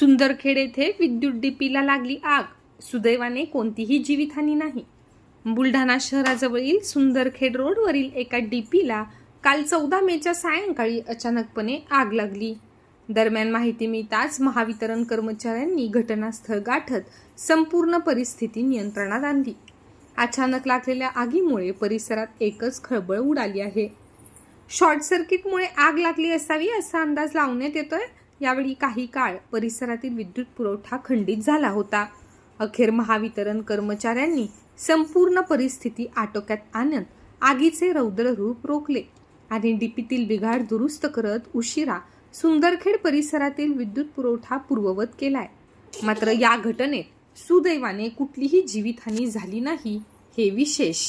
सुंदरखेड येथे विद्युत डीपीला लागली आग. सुदैवाने कोणतीही जीवितहानी नाही. बुलढाणा शहराजवळील सुंदरखेड रोडवरील एका डीपीला काल चौदा मेच्या सायंकाळी अचानकपणे आग लागली. दरम्यान माहिती मिळताच महावितरण कर्मचाऱ्यांनी घटनास्थळ गाठत संपूर्ण परिस्थिती नियंत्रणात आणली. अचानक लागलेल्या आगीमुळे परिसरात एकच खळबळ उडाली आहे. शॉर्ट सर्किटमुळे आग लागली असावी असा अंदाज लावण्यात येतोय यावेळी काही काळ परिसरातील विद्युत पुरवठा खंडित झाला होता. अखेर महावितरण कर्मचाऱ्यांनी संपूर्ण परिस्थिती आटोक्यात आणत आगीचे रौद्र रूप रोखले आणि डीपीतील बिघाड दुरुस्त करत उशिरा सुंदरखेड परिसरातील विद्युत पुरवठा पूर्ववत केलाय. मात्र या घटनेत सुदैवाने कुठलीही जीवितहानी झाली नाही हे विशेष.